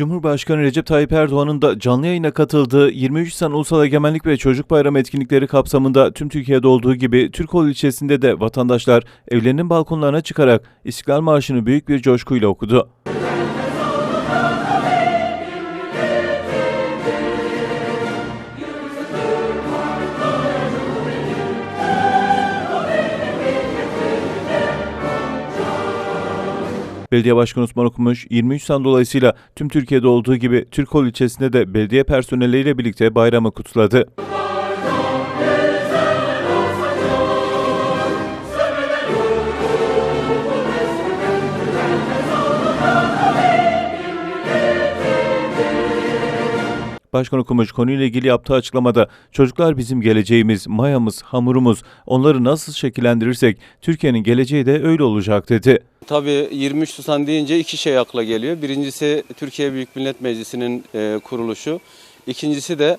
Cumhurbaşkanı Recep Tayyip Erdoğan'ın da canlı yayına katıldığı 23 Nisan Ulusal Egemenlik ve Çocuk Bayramı etkinlikleri kapsamında tüm Türkiye'de olduğu gibi Türkoğlu ilçesinde de vatandaşlar evlerinin balkonlarına çıkarak İstiklal Marşı'nı büyük bir coşkuyla okudu. Belediye Başkanı Osman Okumuş, 23 Nisan dolayısıyla tüm Türkiye'de olduğu gibi Türkoğlu ilçesinde de belediye personeliyle birlikte bayramı kutladı. Başkan Okumuş konuyla ilgili yaptığı açıklamada çocuklar bizim geleceğimiz, mayamız, hamurumuz. Onları nasıl şekillendirirsek Türkiye'nin geleceği de öyle olacak dedi. Tabii 23 Nisan deyince iki şey akla geliyor. Birincisi Türkiye Büyük Millet Meclisi'nin e, kuruluşu. İkincisi de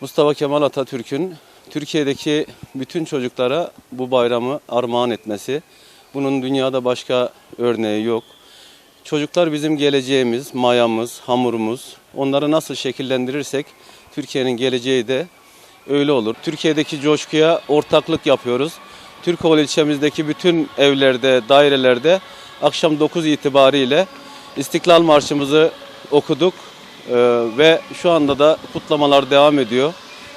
Mustafa Kemal Atatürk'ün Türkiye'deki bütün çocuklara bu bayramı armağan etmesi. Bunun dünyada başka örneği yok. Çocuklar bizim geleceğimiz, mayamız, hamurumuz. Onları nasıl şekillendirirsek Türkiye'nin geleceği de öyle olur. Türkiye'deki coşkuya ortaklık yapıyoruz. Türkoğlu ilçemizdeki bütün evlerde, dairelerde akşam 9 itibariyle İstiklal Marşımızı okuduk Ee, ve şu anda da kutlamalar devam ediyor.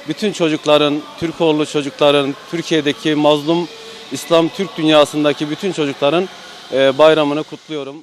Bütün çocukların, Türkoğlu çocukların, Türkiye'deki mazlum İslam Türk dünyasındaki bütün çocukların e, bayramını kutluyorum.